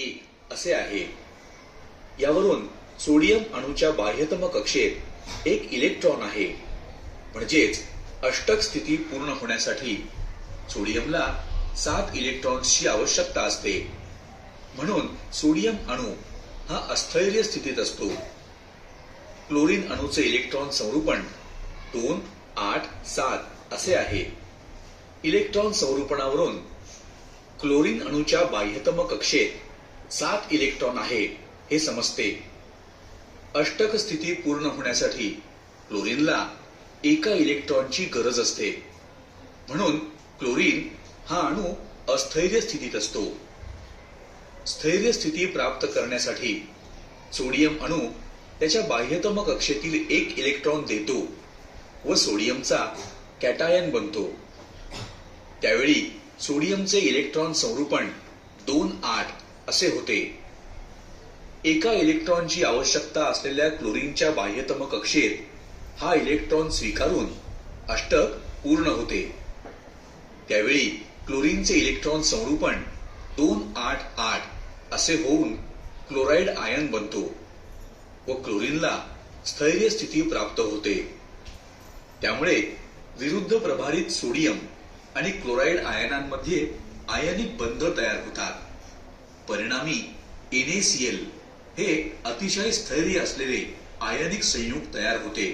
एक असे आहे. यावरून सोडियम अणूच्या बाह्यतम कक्षेत एक इलेक्ट्रॉन आहे. म्हणजेच अष्टक स्थिती पूर्ण होण्यासाठी सोडियमला सात इलेक्ट्रॉन्सची आवश्यकता असते. म्हणून सोडियम अणू हा अस्थैर्य स्थितीत असतो. क्लोरीन अणूचे इलेक्ट्रॉन संरूपण दोन आठ सात असे आहे. इलेक्ट्रॉन संरूपणावरून क्लोरीन अणूच्या बाह्यतम कक्षेत सात इलेक्ट्रॉन आहे हे समजते. अष्टक स्थिती पूर्ण होण्यासाठी क्लोरीनला एका इलेक्ट्रॉनची गरज असते. म्हणून क्लोरीन हा अणू अस्थैर्य स्थितीत असतो. स्थैर्य स्थिती प्राप्त करण्यासाठी सोडियम अणू त्याच्या बाह्यतम कक्षेतील एक इलेक्ट्रॉन देतो व सोडियमचा कॅटायन बनतो. त्यावेळी सोडियमचे इलेक्ट्रॉन संरूपण दोन असे होते. एका इलेक्ट्रॉनची आवश्यकता असलेल्या क्लोरीनच्या बाह्यतम कक्षेत हा इलेक्ट्रॉन स्वीकारून अष्टक पूर्ण होते. त्यावेळी क्लोरीनचे इलेक्ट्रॉन संरूपण दोन आठ आठ असे होऊन क्लोराईड आयन बनतो व क्लोरीनला स्थैर्य स्थिती प्राप्त होते. त्यामुळे विरुद्ध प्रभारित सोडियम आणि क्लोराईड आयनांमध्ये आयनिक बंध तयार होतात. परिणामी एनएसीएल हे अतिशय स्थैर्य असलेले आयनिक संयुग तयार होते.